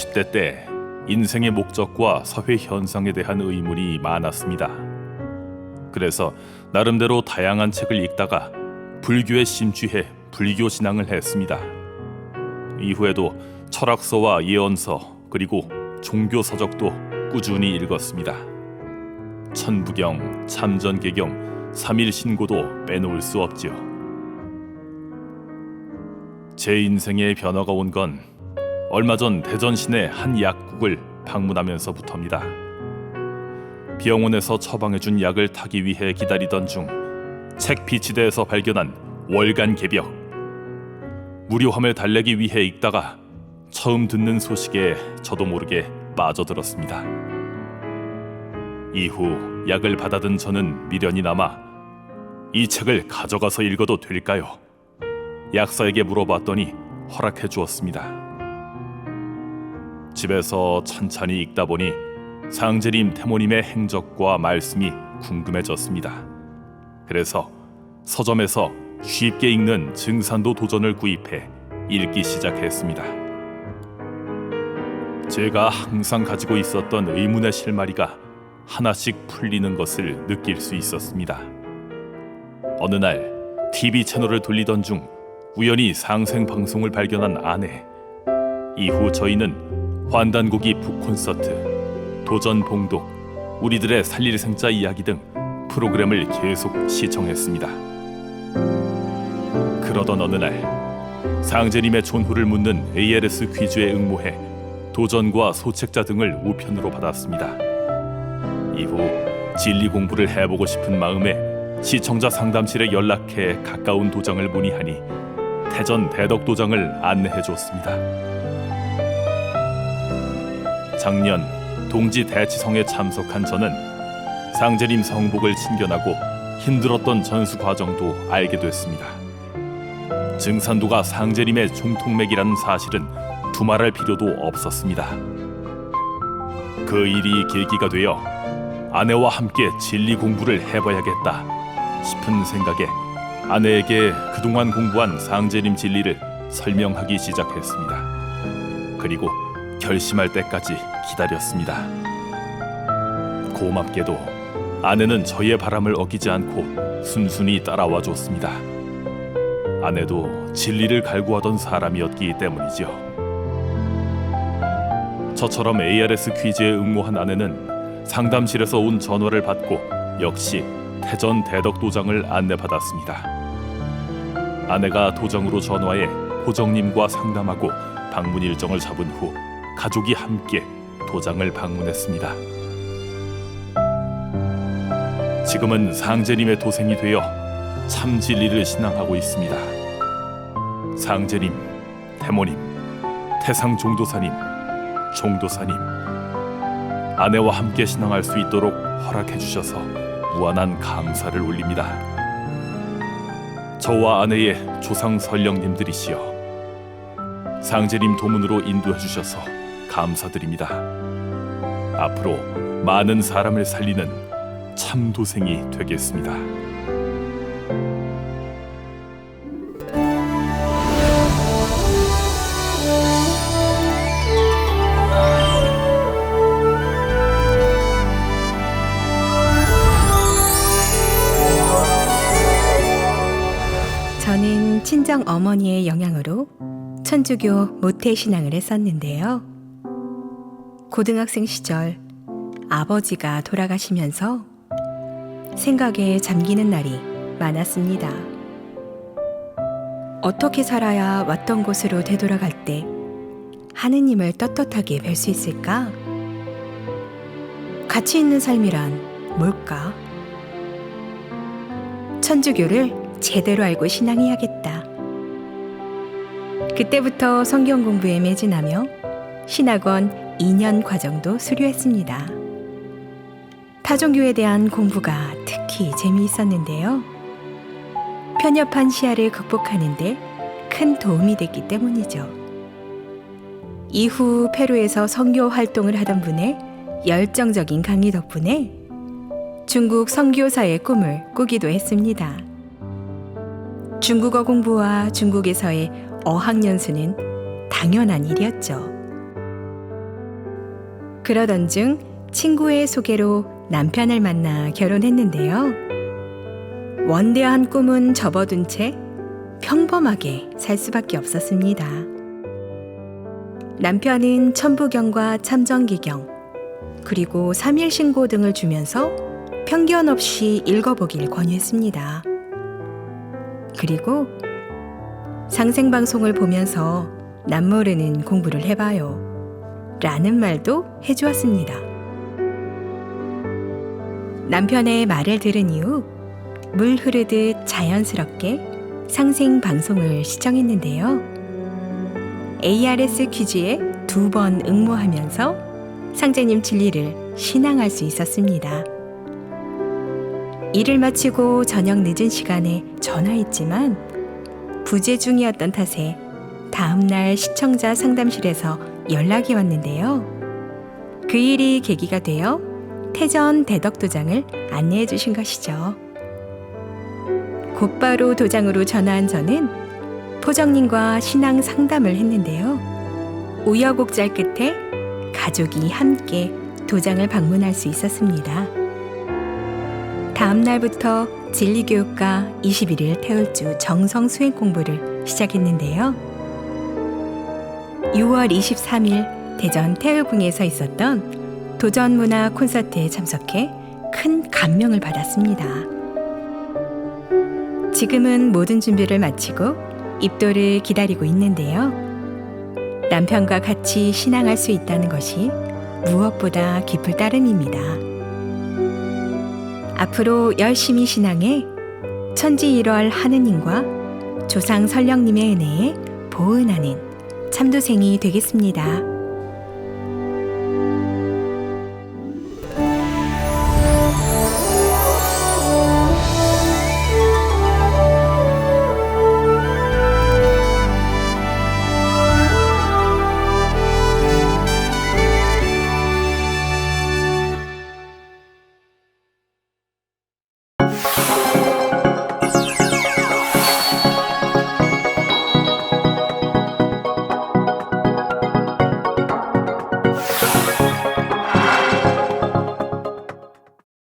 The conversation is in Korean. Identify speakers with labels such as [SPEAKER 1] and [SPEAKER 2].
[SPEAKER 1] 20대 때 인생의 목적과 사회 현상에 대한 의문이 많았습니다. 그래서 나름대로 다양한 책을 읽다가 불교에 심취해 불교 신앙을 했습니다. 이후에도 철학서와 예언서 그리고 종교 서적도 꾸준히 읽었습니다. 천부경, 참전개경, 삼일신고도 빼놓을 수 없지요. 제 인생에 변화가 온 건 얼마 전 대전 시내 한 약국을 방문하면서부터입니다. 병원에서 처방해준 약을 타기 위해 기다리던 중 책 비치대에서 발견한 월간 개벽 무료함을 달래기 위해 읽다가 처음 듣는 소식에 저도 모르게 빠져들었습니다. 이후 약을 받아든 저는 미련이 남아 이 책을 가져가서 읽어도 될까요? 약사에게 물어봤더니 허락해 주었습니다. 집에서 천천히 읽다 보니 상제님 태모님의 행적과 말씀이 궁금해졌습니다. 그래서 서점에서 쉽게 읽는 증산도 도전을 구입해 읽기 시작했습니다. 제가 항상 가지고 있었던 의문의 실마리가 하나씩 풀리는 것을 느낄 수 있었습니다. 어느 날 TV 채널을 돌리던 중 우연히 상생 방송을 발견한 아내. 이후 저희는 환단고기 북콘서트, 도전 봉독, 우리들의 살릴 생자 이야기 등 프로그램을 계속 시청했습니다. 그러던 어느 날 상제님의 존후를 묻는 ALS 퀴즈에 응모해 도전과 소책자 등을 우편으로 받았습니다. 이후 진리 공부를 해보고 싶은 마음에 시청자 상담실에 연락해 가까운 도장을 문의하니 태전 대덕 도장을 안내해 줬습니다. 작년 동지 대치성에 참석한 저는 상제님 성복을 친견하고 힘들었던 전수 과정도 알게 됐습니다. 증산도가 상제님의 종통맥이라는 사실은 두말할 필요도 없었습니다. 그 일이 계기가 되어 아내와 함께 진리 공부를 해봐야겠다 싶은 생각에 아내에게 그동안 공부한 상제님 진리를 설명하기 시작했습니다. 그리고 결심할 때까지 기다렸습니다. 고맙게도 아내는 저의 바람을 어기지 않고 순순히 따라와 줬습니다. 아내도 진리를 갈구하던 사람이었기 때문이죠. 저처럼 ARS 퀴즈에 응모한 아내는 상담실에서 온 전화를 받고 역시 태전 대덕 도장을 안내받았습니다. 아내가 도장으로 전화해 호정님과 상담하고 방문 일정을 잡은 후 가족이 함께 도장을 방문했습니다. 지금은 상제님의 도생이 되어 참 진리를 신앙하고 있습니다. 상제님, 태모님, 태상 종도사님, 종도사님, 아내와 함께 신앙할 수 있도록 허락해 주셔서 무한한 감사를 올립니다. 저와 아내의 조상 설령님들이시여 상제님 도문으로 인도해 주셔서 감사드립니다. 앞으로 많은 사람을 살리는 참 도생이 되겠습니다.
[SPEAKER 2] 친정 어머니의 영향으로 천주교 모태 신앙을 했었는데요. 고등학생 시절 아버지가 돌아가시면서 생각에 잠기는 날이 많았습니다. 어떻게 살아야 왔던 곳으로 되돌아갈 때 하느님을 떳떳하게 뵐 수 있을까? 가치 있는 삶이란 뭘까? 천주교를 제대로 알고 신앙해야겠다. 그때부터 성경 공부에 매진하며 신학원 2년 과정도 수료했습니다. 타종교에 대한 공부가 특히 재미있었는데요. 편협한 시야를 극복하는데 큰 도움이 됐기 때문이죠. 이후 페루에서 선교 활동을 하던 분의 열정적인 강의 덕분에 중국 선교사의 꿈을 꾸기도 했습니다. 중국어 공부와 중국에서의 어학연수는 당연한 일이었죠. 그러던 중 친구의 소개로 남편을 만나 결혼했는데요. 원대한 꿈은 접어둔 채 평범하게 살 수밖에 없었습니다. 남편은 천부경과 참정기경, 그리고 3일 신고 등을 주면서 편견 없이 읽어보길 권유했습니다. 그리고 상생방송을 보면서 남모르는 공부를 해봐요. 라는 말도 해주었습니다. 남편의 말을 들은 이후 물 흐르듯 자연스럽게 상생 방송을 시청했는데요. ARS 퀴즈에 두 번 응모하면서 상제님 진리를 신앙할 수 있었습니다. 일을 마치고 저녁 늦은 시간에 전화했지만 부재 중이었던 탓에 다음날 시청자 상담실에서 연락이 왔는데요. 그 일이 계기가 되어 태전 대덕 도장을 안내해 주신 것이죠. 곧바로 도장으로 전화한 저는 포정님과 신앙 상담을 했는데요. 우여곡절 끝에 가족이 함께 도장을 방문할 수 있었습니다. 다음 날부터 진리교육과 21일 태울주 정성 수행 공부를 시작했는데요. 6월 23일 대전 태울궁에서 있었던 도전 문화 콘서트에 참석해 큰 감명을 받았습니다. 지금은 모든 준비를 마치고 입도를 기다리고 있는데요. 남편과 같이 신앙할 수 있다는 것이 무엇보다 기쁠 따름입니다. 앞으로 열심히 신앙해 천지 1월 하느님과 조상 설령님의 은혜에 보은하는 참도생이 되겠습니다.